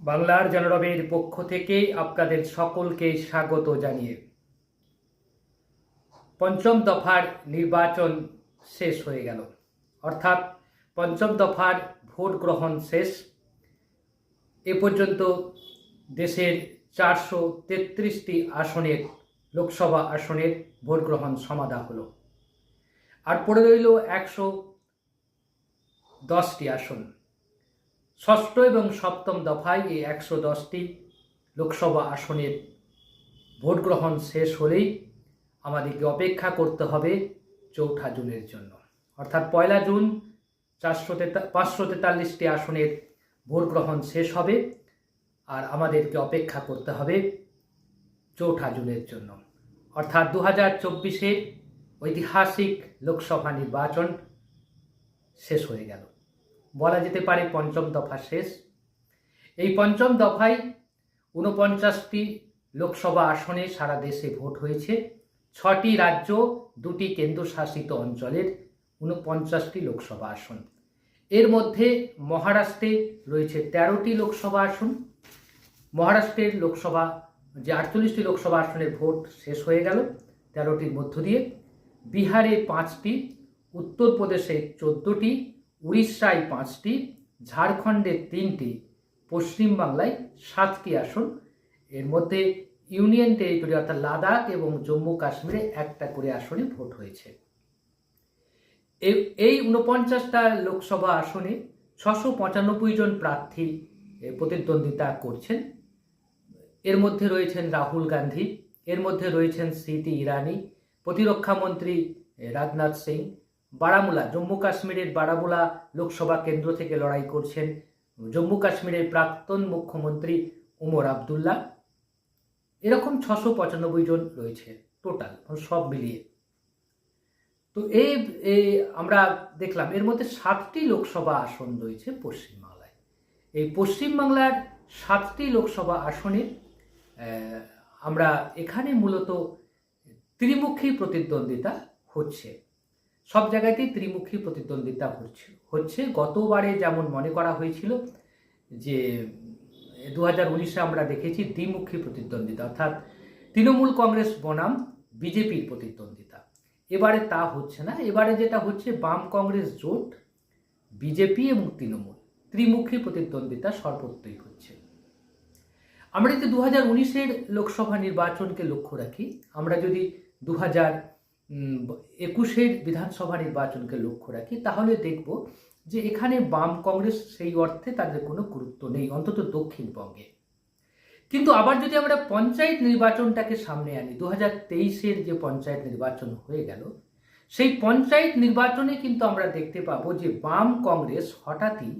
বাংলার জনরবের পক্ষ থেকে আপনাদের সকলকে স্বাগত জানিয়ে। পঞ্চম দফার নির্বাচন শেষ হয়ে গেল। অর্থাৎ পঞ্চম দফার ভোট গ্রহণ শেষ। এ পর্যন্ত দেশের চারশো তেত্রিশটি আসনের, লোকসভা আসনের ভোট গ্রহণ সমাধা হলো। আর পড়ে রইল একশো দশটি আসন। ষষ্ঠ এবং সপ্তম দফায় এই একশো দশটি লোকসভা আসনের ভোট গ্রহণ শেষ হলেই আমাদেরকে অপেক্ষা করতে হবে চৌঠা জুনের জন্য। অর্থাৎ পয়লা জুন চারশো তেতা, পাঁচশো তেতাল্লিশটি আসনের ভোট গ্রহণ শেষ হবে আর আমাদেরকে অপেক্ষা করতে হবে চৌঠা জুনের জন্য। অর্থাৎ দু হাজার চব্বিশের ঐতিহাসিক লোকসভা নির্বাচন শেষ হয়ে গেল। বলা যেতে পারে পঞ্চম দফা শেষ। এই পঞ্চম দফায় ঊনপঞ্চাশটি লোকসভা আসনে সারা দেশে ভোট হয়েছে। ছটি রাজ্য, দুটি কেন্দ্রশাসিত অঞ্চলের ঊনপঞ্চাশটি লোকসভা আসন। এর মধ্যে মহারাষ্ট্রে রয়েছে তেরোটি লোকসভা আসন। মহারাষ্ট্রের লোকসভা, যে আটচল্লিশটি লোকসভা আসনের ভোট শেষ হয়ে গেল তেরোটির মধ্য দিয়ে। বিহারে পাঁচটি, উত্তরপ্রদেশে চোদ্দোটি উড়িষ্যায় পাঁচটি, ঝাড়খণ্ডে তিনটি পশ্চিমবাংলায় সাতটি আসন। এর মধ্যে ইউনিয়ন টেরিটরি অর্থাৎ লাদাখ এবং জম্মু কাশ্মীরে একটা করে আসনে ভোট হয়েছে। এই ঊনপঞ্চাশটা লোকসভা আসনে ছশো পঁচানব্বই জন প্রার্থী প্রতিদ্বন্দ্বিতা করছেন। এর মধ্যে রয়েছেন রাহুল গান্ধী, এর মধ্যে রয়েছেন স্মৃতি ইরানি, প্রতিরক্ষা মন্ত্রী রাজনাথ সিং বারামুলা, জম্মু কাশ্মীরের বারামুলা লোকসভা কেন্দ্র থেকে লড়াই করছেন জম্মু কাশ্মীরের প্রাক্তন মুখ্যমন্ত্রী উমর আবদুল্লাহ। এরকম ছশো পঁচানব্বই জন রয়েছে টোটাল সব মিলিয়ে। তো এই এই আমরা দেখলাম এর মধ্যে সাতটি লোকসভা আসন রয়েছে পশ্চিমবাংলায়। এই পশ্চিমবাংলার সাতটি লোকসভা আসনে আমরা এখানে মূলত ত্রিমুখী প্রতিদ্বন্দ্বিতা হচ্ছে। সব জায়গাতেই ত্রিমুখী প্রতিদ্বন্দ্বিতা হচ্ছে হচ্ছে। গতবারে যেমন মনে করা হয়েছিল যে, দু হাজার উনিশে আমরা দেখেছি দ্বিমুখী প্রতিদ্বন্দ্বিতা, অর্থাৎ তৃণমূল কংগ্রেস বনাম, বিজেপির প্রতিদ্বন্দ্বিতা। এবারে তা হচ্ছে না। এবারে যেটা হচ্ছে, বাম কংগ্রেস জোট, বিজেপি এবং তৃণমূল, ত্রিমুখী প্রতিদ্বন্দ্বিতা সর্বত্রই হচ্ছে। আমরা যদি দু হাজার উনিশের লোকসভা নির্বাচনকে লক্ষ্য রাখি, আমরা যদি দু হাজার একুশের বিধানসভা নির্বাচনকে লক্ষ্য রাখি, তাহলে দেখব যে এখানে বাম কংগ্রেস সেই অর্থে তাদের কোনো গুরুত্ব নেই, অন্তত দক্ষিণবঙ্গে। কিন্তু আবার যদি আমরা পঞ্চায়েত নির্বাচনটাকে সামনে আনি দু হাজার তেইশের যে পঞ্চায়েত নির্বাচন হয়ে গেল, সেই পঞ্চায়েত নির্বাচনে কিন্তু আমরা দেখতে পাবো যে বাম কংগ্রেস হঠাৎই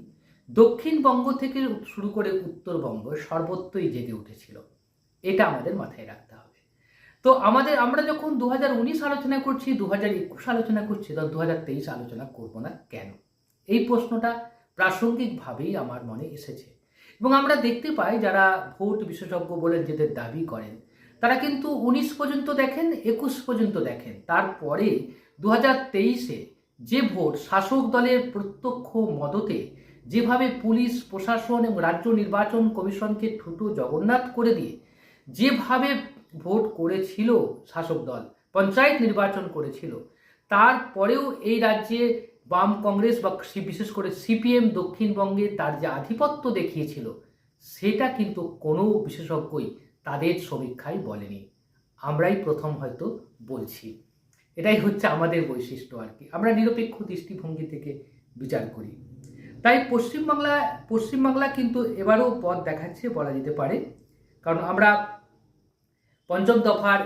দক্ষিণবঙ্গ থেকে শুরু করে উত্তরবঙ্গ সর্বত্রই জেগে উঠেছিল। এটা আমাদের মাথায় রাখতে হবে। তো আমাদের, আমরা যখন দু হাজার উনিশ আলোচনা করছি দু হাজার একুশ আলোচনা করছি তখন দু হাজার তেইশ আলোচনা করব না কেন? এই প্রশ্নটা প্রাসঙ্গিকভাবেই আমার মনে এসেছে। এবং আমরা দেখতে পাই যারা ভোট বিশেষজ্ঞ বলে যেদের দাবি করেন, তারা কিন্তু উনিশ পর্যন্ত দেখেন, একুশ পর্যন্ত দেখেন। তারপরে দু হাজার তেইশে যে ভোট শাসক দলের প্রত্যক্ষ মদতে যেভাবে পুলিশ, প্রশাসন এবং রাজ্য নির্বাচন কমিশনকে ঠুটো জগন্নাথ করে দিয়ে যেভাবে ভোট করেছিল শাসক দল, পঞ্চায়েত নির্বাচন করেছিল। তারপরেও এই রাজ্যে বাম কংগ্রেস বা বিশেষ করে সিপিএম দক্ষিণবঙ্গে তার যে আধিপত্য দেখিয়েছিল, সেটা কিন্তু কোনো বিশেষজ্ঞই তাদের সমীক্ষায় বলেনি। আমরাই প্রথম হয়তো বলছি। এটাই হচ্ছে আমাদের বৈশিষ্ট্য আর কি। আমরা নিরপেক্ষ দৃষ্টিভঙ্গি থেকে বিচার করি। তাই পশ্চিমবাংলা পশ্চিমবাংলা কিন্তু এবারও পথ দেখাচ্ছে বলা যেতে পারে। কারণ আমরা পঞ্চম দফার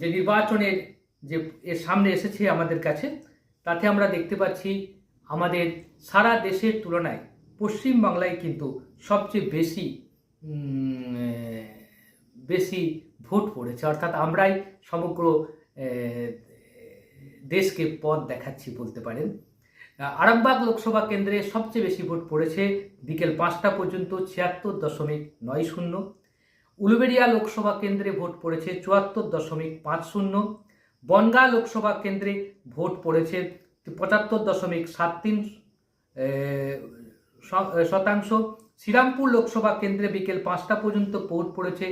যে নির্বাচনের যে এর সামনে এসেছে আমাদের কাছে, তাতে আমরা দেখতে পাচ্ছি আমাদের সারা দেশের তুলনায় পশ্চিমবাংলায় কিন্তু সবচেয়ে বেশি বেশি ভোট পড়েছে। অর্থাৎ আমরাই সমগ্র দেশকে পথ দেখাচ্ছি বলতে পারেন। আরামবাগ লোকসভা কেন্দ্রে সবচেয়ে বেশি ভোট পড়েছে বিকেল পাঁচটা পর্যন্ত ছিয়াত্তর দশমিক নয় শূন্য। উলুবেড়িয়া লোকসভা কেন্দ্রে ভোট পড়েছে চুয়াত্তর দশমিক পাঁচ শূন্য। বনগাঁ লোকসভা কেন্দ্রে ভোট পড়েছে পঁচাত্তর দশমিক সাত তিন শতাংশ। শ্রীরামপুর লোকসভা কেন্দ্রে বিকেল পাঁচটা পর্যন্ত ভোট পড়েছে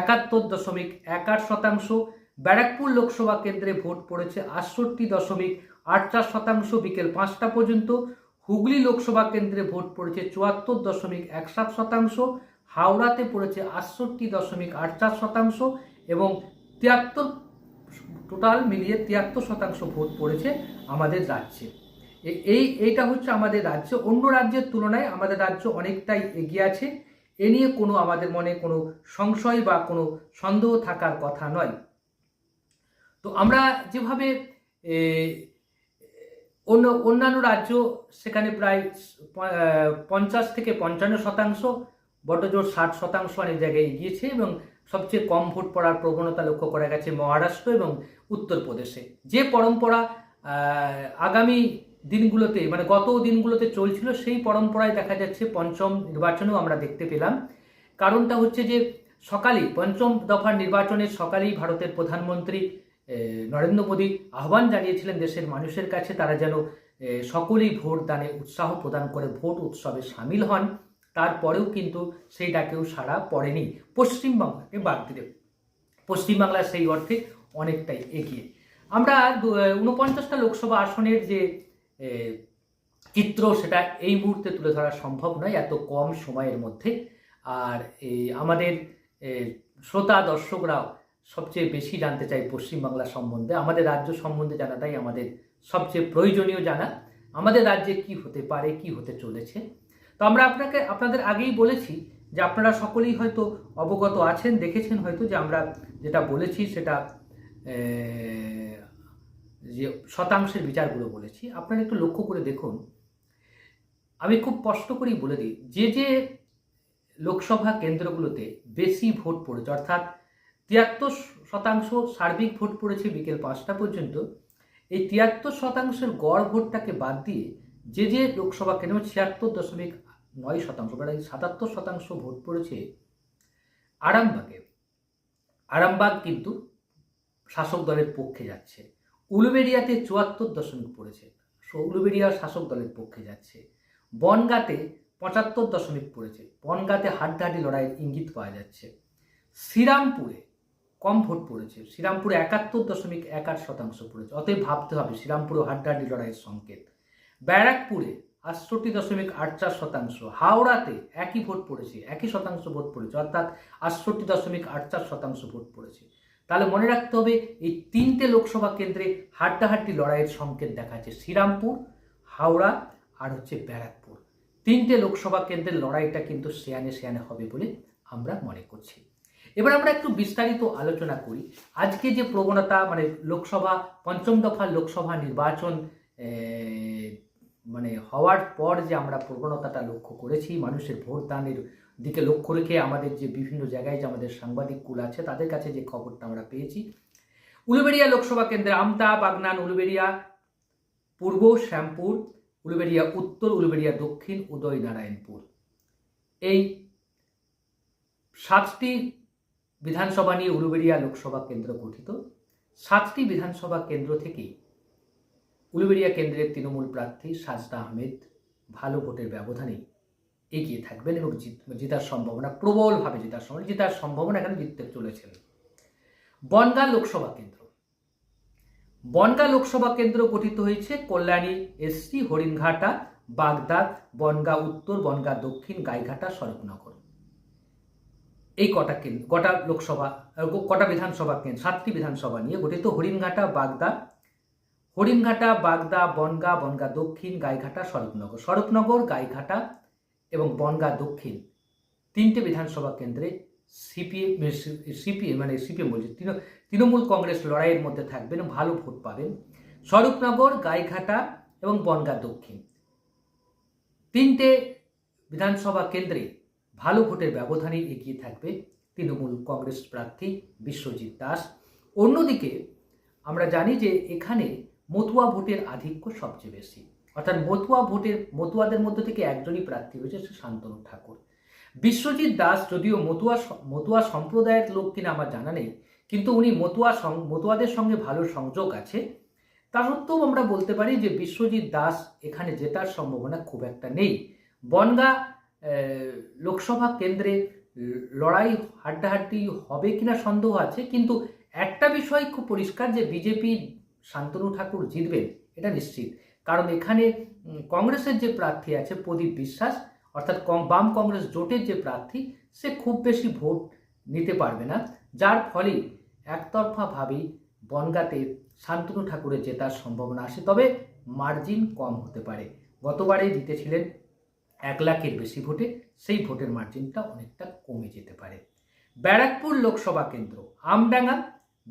একাত্তর দশমিক এক আট শতাংশ। ব্যারাকপুর লোকসভা কেন্দ্রে ভোট পড়েছে আটষট্টি দশমিক আট চার শতাংশ বিকেল পাঁচটা পর্যন্ত। হুগলি লোকসভা কেন্দ্রে ভোট পড়েছে চুয়াত্তর দশমিক এক সাত শতাংশ। হাওড়াতে পড়েছে আটষট্টি দশমিক আট চার শতাংশ এবং তিয়াত্তর টোটাল মিলিয়ে তিয়াত্তর শতাংশ ভোট পড়েছে আমাদের রাজ্যে। এই এইটা হচ্ছে আমাদের রাজ্য। অন্য রাজ্যের তুলনায় আমাদের রাজ্য অনেকটাই এগিয়ে আছে। এ নিয়ে কোনো আমাদের মনে কোনো সংশয় বা কোনো সন্দেহ থাকার কথা নয়। তো আমরা যেভাবে অন্য অন্যান্য রাজ্য সেখানে প্রায় পঞ্চাশ থেকে পঞ্চান্ন শতাংশ বড়জোর ষাট শতাংশ অনেক জায়গায় এগিয়েছে এবং সবচেয়ে কম ভোট পড়ার প্রবণতা লক্ষ্য করা গেছে মহারাষ্ট্র এবং উত্তরপ্রদেশে। যে পরম্পরা আগামী দিনগুলোতে মানে গত দিনগুলোতে চলছিল, সেই পরম্পরায় দেখা যাচ্ছে পঞ্চম নির্বাচনেও আমরা দেখতে পেলাম। কারণটা হচ্ছে যে সকালেই, পঞ্চম দফার নির্বাচনের সকালেই ভারতের প্রধানমন্ত্রী নরেন্দ্র মোদী আহ্বান জানিয়েছিলেন দেশের মানুষের কাছে, তারা যেন সকলেই ভোট দানে উৎসাহ প্রদান করে, ভোট উৎসবে সামিল হন। তারপরেও কিন্তু সেই ডাকেও সাড়া পড়েনি। পশ্চিমবাংলাকে বাদ দিলে পশ্চিমবাংলা সেই অর্থে অনেকটাই এগিয়ে। আমরা ঊনপঞ্চাশটা লোকসভা আসনের যে চিত্র, সেটা এই মুহূর্তে তুলে ধরা সম্ভব নয়, এত কম সময়ের মধ্যে। আর আমাদের শ্রোতা, দর্শকরাও সবচেয়ে বেশি জানতে চাই পশ্চিমবাংলা সম্বন্ধে। আমাদের রাজ্য সম্বন্ধে জানাটাই আমাদের সবচেয়ে প্রয়োজনীয় জানা। আমাদের রাজ্যে কি হতে পারে, কি হতে চলেছে তো আমরা আপনাকে, আপনাদের আগেই বলেছি যে আপনারা সকলেই হয়তো অবগত আছেন, দেখেছেন হয়তো যে আমরা যেটা বলেছি সেটা যে শতাংশের বিচারগুলো বলেছি। আপনারা একটু লক্ষ্য করে দেখুন। আমি খুব স্পষ্ট করেই বলে দিই, যে যে লোকসভা কেন্দ্রগুলোতে বেশি ভোট পড়েছে, অর্থাৎ তিয়াত্তর শতাংশ সার্বিক ভোট পড়েছে বিকেল পাঁচটা পর্যন্ত, এই তিয়াত্তর শতাংশের গড় ভোটটাকে বাদ দিয়ে যে যে লোকসভা কেন্দ্র, ছিয়াত্তর দশমিক নয় শতাংশ প্রায় সাতাত্তর শতাংশ ভোট পড়েছে আরামবাগে। আরামবাগ কিন্তু শাসক দলের পক্ষে যাচ্ছে। উলুবেড়িয়াতে চুয়াত্তর দশমিক পড়েছে। উলুবেড়িয়া শাসক দলের পক্ষে যাচ্ছে। বনগাঁতে পঁচাত্তর দশমিক পড়েছে। বনগাঁতে হাড্ডাহাড্ডি লড়াইয়ের ইঙ্গিত পাওয়া যাচ্ছে। শ্রীরামপুরে কম ভোট পড়েছে। শ্রীরামপুরে একাত্তর দশমিক এক আট শতাংশ পড়েছে। অতএব ভাবতে হবে শ্রীরামপুরে হাড্ডাহাড্ডি লড়াইয়ের সংকেত। ব্যারাকপুরে আটষট্টি দশমিক আট চার শতাংশ। হাওড়াতে একই ভোট পড়েছে, একই শতাংশ ভোট পড়েছে, অর্থাৎ আটষট্টি দশমিক আট চার শতাংশ ভোট পড়েছে। তাহলে মনে রাখতে হবে, এই তিনটে লোকসভা কেন্দ্রে হাড্ডাহাড্ডি লড়াইয়ের সংকেত দেখা দেখাচ্ছে শ্রীরামপুর, হাওড়া আর হচ্ছে ব্যারাকপুর। তিনটে লোকসভা কেন্দ্রের লড়াইটা কিন্তু সেয়ানে সেয়ানে হবে বলে আমরা মনে করছি। এবার আমরা একটু বিস্তারিত আলোচনা করি। আজকে যে প্রবণতা মানে লোকসভা, পঞ্চম দফার লোকসভা নির্বাচন মানে হওয়ার পর যে আমরা প্রবণতাটা লক্ষ্য করেছি, মানুষের ভোট দানের দিকে লক্ষ্য রেখে আমাদের যে বিভিন্ন জায়গায় যে আমাদের সাংবাদিক কুল আছে, তাদের কাছে যে খবরটা আমরা পেয়েছি। উলুবেড়িয়া লোকসভা কেন্দ্রে আমতা বাগনান উলুবেড়িয়া পূর্ব শ্যামপুর, উলুবেড়িয়া উত্তর, উলুবেড়িয়া দক্ষিণ, উদয়নারায়ণপুর। এই সাতটি বিধানসভা নিয়ে উলুবেড়িয়া লোকসভা কেন্দ্র গঠিত। সাতটি বিধানসভা কেন্দ্র থেকেই উলুবেড়িয়া কেন্দ্রের তৃণমূল প্রার্থী সাজদা আহমেদ ভালো ভোটের ব্যবধানে এগিয়ে থাকবেন এবং জিত- জেতার সম্ভাবনা, প্রবলভাবে জেতার সম্ভাবনা জেতার সম্ভাবনা এখানে জিততে চলেছেন। বনগাঁ লোকসভা কেন্দ্র। বনগাঁ লোকসভা কেন্দ্র গঠিত হয়েছে কল্যাণী এসসি হরিণঘাটা, বাগদাদ, বনগাঁ উত্তর, বনগাঁ দক্ষিণ, গাইঘাটা শরৎনগর এই কটা কেন্দ্র, কটা লোকসভা, কটা বিধানসভা কেন্দ্র, সাতটি বিধানসভা নিয়ে গঠিত হরিণঘাটা বাগদা হরিণঘাটা, বাগদা, বনগা বনগা দক্ষিণ, গাইঘাটা শরৎনগর শরৎনগর গাইঘাটা এবং বনগা দক্ষিণ তিনটে বিধানসভা কেন্দ্রে সিপিএম সিপিএম মানে সিপিএম বলছি তৃণমূল কংগ্রেস লড়াইয়ের মধ্যে থাকবেন, ভালো ভোট পাবেন। স্বরূপনগর, গাইঘাটা এবং বনগা দক্ষিণ তিনটে বিধানসভা কেন্দ্রে ভালো ভোটের ব্যবধানে এগিয়ে থাকবে তৃণমূল কংগ্রেস প্রার্থী বিশ্বজিৎ দাস। অন্যদিকে আমরা জানি যে এখানে মতুয়া ভোটের আধিক্য সবচেয়ে বেশি। অর্থাৎ মতুয়া ভোটের, মতুয়াদের মধ্যে থেকে একজনই প্রার্থী হয়েছে সে শান্তনু ঠাকুর। বিশ্বজিৎ দাস যদিও মতুয়া মতুয়া সম্প্রদায়ের লোক কিনা আমার জানা নেই, কিন্তু উনি মতুয়া মতুয়াদের সঙ্গে ভালো সংযোগ আছে। তা সত্ত্বেও আমরা বলতে পারি যে বিশ্বজিৎ দাস এখানে জেতার সম্ভাবনা খুব একটা নেই। বনগা লোকসভা কেন্দ্রে লড়াই হাড্ডাহাড্ডি হবে কিনা সন্দেহ আছে, কিন্তু একটা বিষয় খুব পরিষ্কার যে বিজেপি শান্তনু ঠাকুর জিতবেন, এটা নিশ্চিত। কারণ এখানে কংগ্রেসের যে প্রার্থী আছে প্রদীপ বিশ্বাস, অর্থাৎ বাম কংগ্রেস জোটের যে প্রার্থী, সে খুব বেশি ভোট নিতে পারবে না। যার ফলে একতরফাভাবেই বনগাতে শান্তনু ঠাকুরের জেতার সম্ভাবনা আসে। তবে মার্জিন কম হতে পারে। গতবারে জিতেছিলেন এক লাখের বেশি ভোটে, সেই ভোটের মার্জিনটা অনেকটা কমে যেতে পারে। ব্যারাকপুর লোকসভা কেন্দ্র, আমডাঙ্গা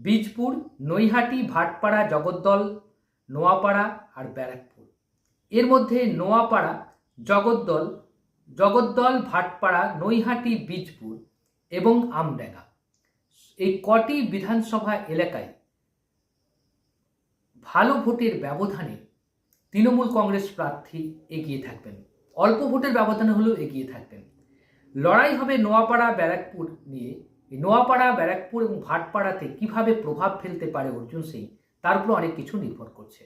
বীজপুর, নৈহাটি, ভাটপাড়া, জগদ্দল, নোয়াপাড়া আর ব্যারাকপুর। এর মধ্যে নোয়াপাড়া, জগদ্দল জগদ্দল, ভাটপাড়া, নৈহাটি, বীজপুর এবং আমডাঙ্গা। এই কটি বিধানসভা এলাকায় ভালো ভোটের ব্যবধানে তৃণমূল কংগ্রেস প্রার্থী এগিয়ে থাকবেন। অল্প ভোটের ব্যবধানে হলেও এগিয়ে থাকবেন। লড়াই হবে নোয়াপাড়া, ব্যারাকপুর নিয়ে। এই নোয়াপাড়া, ব্যারাকপুর এবং ভাটপাড়াতে কীভাবে প্রভাব ফেলতে পারে অর্জুন সিং, তার উপর অনেক কিছু নির্ভর করছে।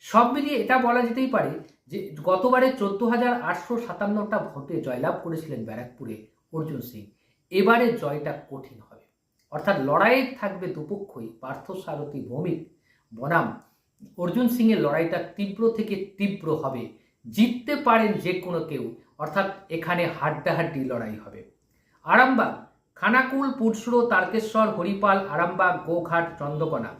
সব মিলিয়ে এটা বলা যেতেই পারে যে গতবারে চোদ্দ হাজার আটশো সাতান্নটা ভোটে জয়লাভ করেছিলেন ব্যারাকপুরে অর্জুন সিং। এবারে জয়টা কঠিন হবে। অর্থাৎ লড়াইয়ে থাকবে দুপক্ষই পার্থসারথী ভৌমিক, বনাম। অর্জুন সিংয়ের লড়াইটা তীব্র থেকে তীব্র হবে। জিততে পারেন যে কোনো কেউ, অর্থাৎ এখানে হাড্ডাহাড্ডি লড়াই হবে। আরামবাগ খানাকুল, পুটসুড়ো, তারকেশ্বর, হরিপাল, আরামবাগ, গোঘাট, চন্দ্রকোনা।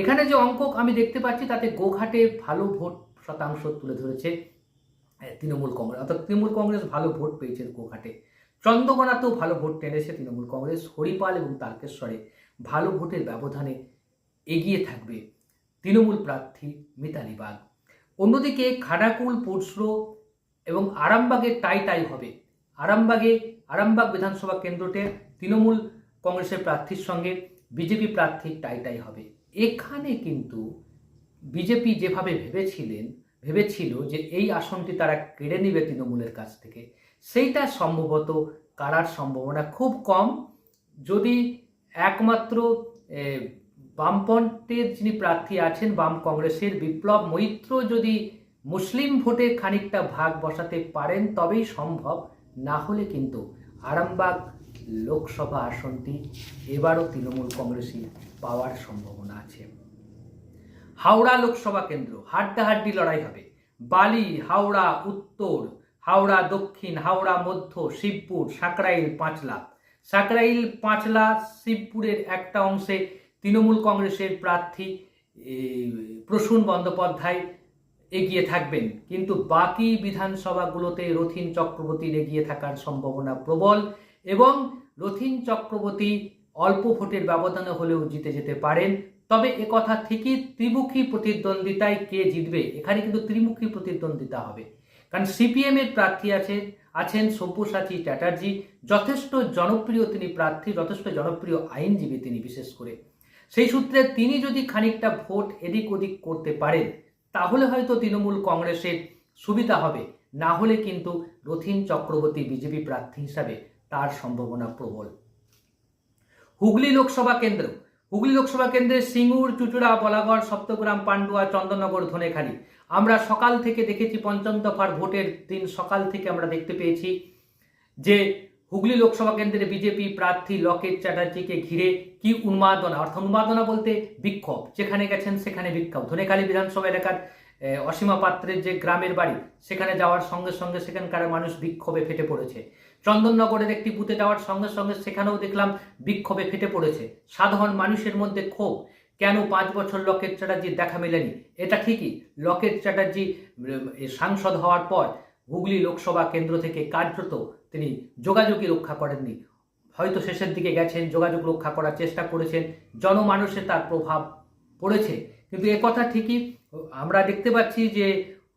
এখানে যে অঙ্ক আমি দেখতে পাচ্ছি, তাতে গোঘাটে ভালো ভোট শতাংশ তুলে ধরেছে তৃণমূল কংগ্রেস। অর্থাৎ তৃণমূল কংগ্রেস ভালো ভোট পেয়েছে গোঘাটে। চন্দ্রকোনাতেও ভালো ভোট টেনেছে তৃণমূল কংগ্রেস। হরিপাল এবং তারকেশ্বরে ভালো ভোটের ব্যবধানে এগিয়ে থাকবে তৃণমূল প্রার্থী মিতালি বাগ। অন্যদিকে খানাকুল পুরসুরো এবং আরামবাগে টাই টাই হবে। আরামবাগে, আরামবাগ বিধানসভা কেন্দ্রতে তৃণমূল কংগ্রেসের প্রার্থীর সঙ্গে বিজেপি প্রার্থীর টাই হবে। এখানে কিন্তু বিজেপি যেভাবে ভেবেছিলেন, ভেবেছিল যে এই আসনটি তারা কেড়ে নেবে তৃণমূলের কাছ থেকে, সেইটা সম্ভবত কারার সম্ভাবনা খুব কম। যদি একমাত্র বামপন্থের যিনি প্রার্থী আছেন, বাম কংগ্রেসের বিপ্লব মৈত্র যদি মুসলিম ভোটে খানিকটা ভাগ বসাতে পারেন, তবেই সম্ভব। না হলে কিন্তু আরামবাগ লোকসভা আসনটি এবারও তৃণমূল কংগ্রেসই পাওয়ার সম্ভাবনা আছে। হাওড়া লোকসভা কেন্দ্র, হাড্ডাহাড্ডি লড়াই হবে। বালি, হাওড়া, উত্তর, হাওড়া দক্ষিণ, হাওড়া মধ্য, শিবপুর সাঁকরাইল পাঁচলা। সাঁকরাইল পাঁচলা, শিবপুরের একটা অংশে তৃণমূল কংগ্রেসের প্রার্থী প্রসূন বন্দ্যোপাধ্যায় এগিয়ে থাকবেন। কিন্তু বাকি বিধানসভাগুলোতে রথিন চক্রবর্তীর এগিয়ে থাকার সম্ভাবনা প্রবল। এবং রথিন চক্রবর্তী অল্প ভোটের ব্যবধানে হলেও জিতে যেতে পারেন। তবে একথা ঠিকই ত্রিমুখী প্রতিদ্বন্দ্বিতায় কে জিতবে, এখানে কিন্তু ত্রিমুখী প্রতিদ্বন্দ্বিতা হবে। কারণ সিপিএম এর প্রার্থী আছে, আছেন সব্যসাচী চ্যাটার্জি। যথেষ্ট জনপ্রিয় তিনি প্রার্থী, যথেষ্ট জনপ্রিয় আইনজীবী তিনি বিশেষ করে। সেই সূত্রে তিনি যদি খানিকটা ভোট এদিক ওদিক করতে পারেন, তাহলে হয়তো তৃণমূল কংগ্রেসের সুবিধা হবে। না হলে কিন্তু রথিন চক্রবর্তী বিজেপি প্রার্থী হিসাবে তার সম্ভাবনা প্রবল। হুগলি লোকসভা কেন্দ্র। হুগলি লোকসভা কেন্দ্রে সিঙ্গুর, চুচুড়া, বলাগড়, সপ্তগ্রাম, পান্ডুয়া, চন্দননগর, ধনেখালি। আমরা সকাল থেকে দেখেছি পঞ্চম দফার ভোটের দিন সকাল থেকে আমরা দেখতে পেয়েছি যে হুগলি লোকসভা কেন্দ্রে বিজেপি প্রার্থী লকেট চ্যাটার্জিকে ঘিরে কি উন্মাদনা, অর্থাৎ উন্মাদনা বলতে বিক্ষোভ। যেখানে গেছেন সেখানে বিক্ষোভ। ধনেখালি বিধানসভা এলাকার অসীমা পাত্রের যে গ্রামের বাড়ি, সেখানে যাওয়ার সঙ্গে সঙ্গে সেখানকার মানুষ বিক্ষোভে ফেটে পড়েছে। চন্দননগরের একটি বুথে যাওয়ার সঙ্গে সঙ্গে সেখানেও দেখলাম বিক্ষোভে ফেটে পড়েছে। সাধারণ মানুষের মধ্যে ক্ষোভ। কেন পাঁচ বছর লকেট চ্যাটার্জির দেখা মেলেনি? এটা ঠিকই। লকেট চ্যাটার্জি সাংসদ হওয়ার পর হুগলি লোকসভা কেন্দ্র থেকে কার্যত তিনি যোগাযোগই রক্ষা করেননি। হয়তো শেষের দিকে গেছেন, যোগাযোগ রক্ষা করার চেষ্টা করেছেন। জনমানুষে তার প্রভাব পড়েছে। কিন্তু কথা ঠিকই, আমরা দেখতে পাচ্ছি যে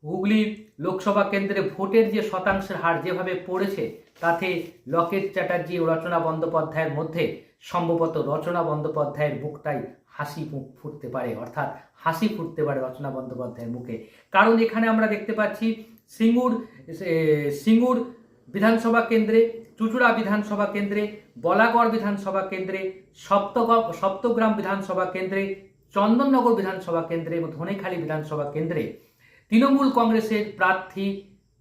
হুগলি লোকসভা কেন্দ্রে ভোটের যে শতাংশের হার যেভাবে পড়েছে, তাতে লকেট চ্যাটার্জি ও রচনা বন্দ্যোপাধ্যায়ের মধ্যে সম্ভবত রচনা বন্দ্যোপাধ্যায়ের মুখটাই হাসি মুখ ফুটতে পারে, অর্থাৎ হাসি ফুটতে পারে রচনা বন্দ্যোপাধ্যায়ের মুখে। কারণ এখানে আমরা দেখতে পাচ্ছি সিঙ্গুর সিঙ্গুর বিধানসভা কেন্দ্রে, চুচুড়া বিধানসভা কেন্দ্রে, বলাগড় বিধানসভা কেন্দ্রে, সপ্তগ, সপ্তগ্রাম বিধানসভা কেন্দ্রে চন্দননগর বিধানসভা কেন্দ্রে এবং ধনেখালী বিধানসভা কেন্দ্রে তৃণমূল কংগ্রেসের প্রার্থী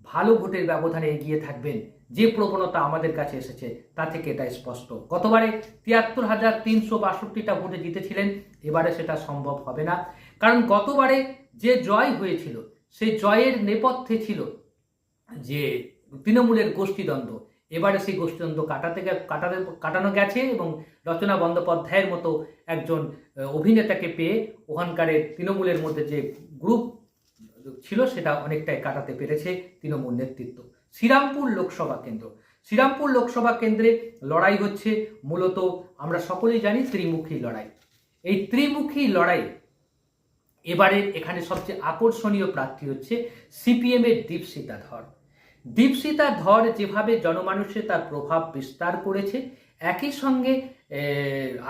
ভালো ভোটের ব্যবধানে এগিয়ে থাকবেন। যে প্রবণতা আমাদের কাছে এসেছে, তা থেকে এটা স্পষ্ট। গতবারে তিয়াত্তর হাজার তিনশো বাষট্টিটা ভোটে জিতেছিলেন, এবারে সেটা সম্ভব হবে না। কারণ গতবারে যে জয় হয়েছিল, সেই জয়ের নেপথ্যে ছিল যে তৃণমূলের গোষ্ঠীদ্বন্দ্ব এবারে সেই গোষ্ঠীদ্বন্দ্ব কাটাতে কাটাতে, কাটানো গেছে এবং রচনা বন্দ্যোপাধ্যায়ের মতো একজন অভিনেতাকে পেয়ে ওখানকারের তৃণমূলের মধ্যে যে গ্রুপ ছিল সেটা অনেকটাই কাটাতে পেরেছে তৃণমূল নেতৃত্ব। শ্রীরামপুর লোকসভা কেন্দ্র। শ্রীরামপুর লোকসভা কেন্দ্রে লড়াই হচ্ছে মূলত আমরা সকলেই জানি ত্রিমুখী লড়াই। এই ত্রিমুখী লড়াই এবারে এখানে সবচেয়ে আকর্ষণীয় প্রার্থী হচ্ছে সিপিএম এর দীপসিতা ধর। দীপসিতা ধর যেভাবে জনমানুষে তার প্রভাব বিস্তার করেছে, একই সঙ্গে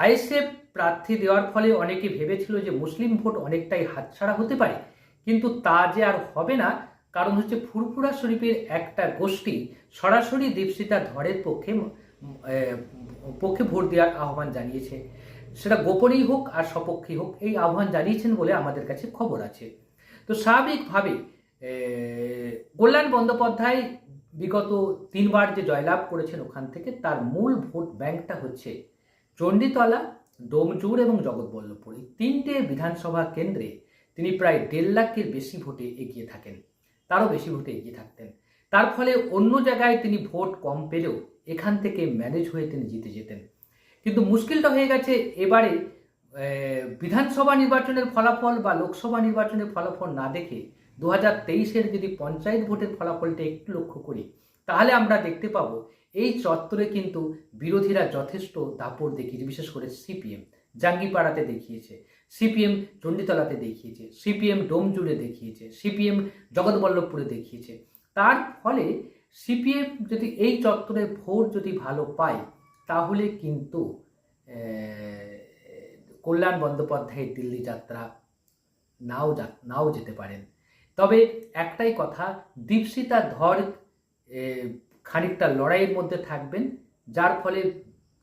আইএসএফ প্রার্থী দেওয়ার ফলে অনেকে ভেবেছিল যে মুসলিম ভোট অনেকটাই হাতছাড়া হতে পারে। কিন্তু তা যে আর হবে না, কারণ হচ্ছে ফুরফুরা শরীফের একটা গোষ্ঠী সরাসরি দীপসিতা ধরের পক্ষে পক্ষে ভোট দেওয়ার আহ্বান জানিয়েছে। সেটা গোপনেই হোক আর সপক্ষেই হোক, এই আহ্বান জানিয়েছেন বলে আমাদের কাছে খবর আছে। তো স্বাভাবিকভাবে কল্যাণ বন্দ্যোপাধ্যায় বিগত তিনবার যে জয়লাভ করেছেন ওখান থেকে, তার মূল ভোট ব্যাংকটা হচ্ছে চণ্ডীতলা ডোমজুর এবং জগৎবল্লভপুর। এই তিনটে বিধানসভা কেন্দ্রে তিনি প্রায় দেড় লাখের বেশি ভোটে এগিয়ে থাকেন, তারও বেশি ভোটে এগিয়ে থাকতেন। তার ফলে অন্য জায়গায় তিনি ভোট কম পেলেও এখান থেকে ম্যানেজ হয়ে তিনি জিতে যেতেন। কিন্তু মুশকিলটা হয়ে গেছে এবারে বিধানসভা নির্বাচনের ফলাফল বা লোকসভা নির্বাচনের ফলাফল না দেখে দু হাজার তেইশের যদি পঞ্চায়েত ভোটের ফলাফলটা একটু লক্ষ্য করি, তাহলে আমরা দেখতে পাবো এই চত্বরে কিন্তু বিরোধীরা যথেষ্ট দাপট দেখিয়েছে, বিশেষ করে সিপিএম। জাঙ্গিপাড়াতে দেখিয়েছে, সিপিএম চণ্ডীতলাতে দেখিয়েছে, সিপিএম ডোমজুড়ে দেখিয়েছে, সিপিএম জগৎবল্লভপুরে দেখিয়েছে। তার ফলে সিপিএম যদি এই চত্বরে ভোট যদি ভালো পায়, তাহলে কিন্তু কল্যাণ বন্দ্যোপাধ্যায়ের দিল্লি যাত্রা নাও যা, নাও যেতে পারেন। তবে একটাই কথা, দীপশিতা ধর খানিকটা লড়াইয়ের মধ্যে থাকবেন, যার ফলে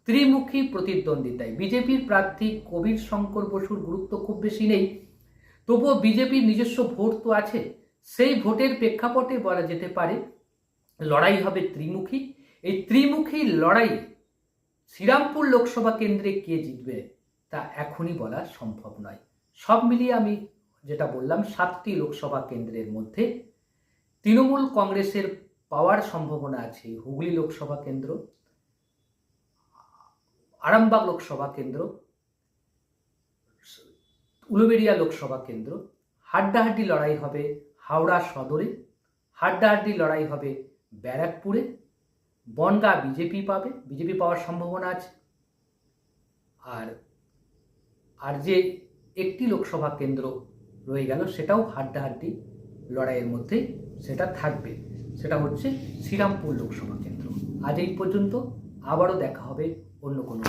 ত্রিমুখী প্রতিদ্বন্দ্বিতায়। বিজেপির প্রার্থী কবির শঙ্কর বসুর গুরুত্ব খুব বেশি নেই। তবুও বিজেপির নিজস্ব ভোট তো আছে। সেই ভোটের প্রেক্ষাপটে বলা যেতে পারে, লড়াই হবে ত্রিমুখী। এই ত্রিমুখী লড়াই শ্রীরামপুর লোকসভা কেন্দ্রে কে জিতবে, তা এখনই বলা সম্ভব নয়। সব মিলিয়ে আমি যেটা বললাম, সাতটি লোকসভা কেন্দ্রের মধ্যে তৃণমূল কংগ্রেসের পাওয়ার সম্ভাবনা আছে, হুগলি লোকসভা কেন্দ্র, আরামবাগ লোকসভা কেন্দ্র, উলুবেড়িয়া লোকসভা কেন্দ্র, হাড্ডাহাড্ডি লড়াই হবে হাওড়া সদরে, হাড্ডাহাড্ডি লড়াই হবে ব্যারাকপুরে, বনগা বিজেপি পাবে, বিজেপি পাওয়ার সম্ভাবনা আছে। আর আর যে একটি লোকসভা কেন্দ্র রয়ে গেল। সেটাও হাড্ডাহাড্ডি লড়াইয়ের মধ্যে সেটা থাকবে। সেটা হচ্ছে শ্রীরামপুর লোকসভা কেন্দ্র। আজ এই পর্যন্ত আবারও দেখা হবে অন্য কোনো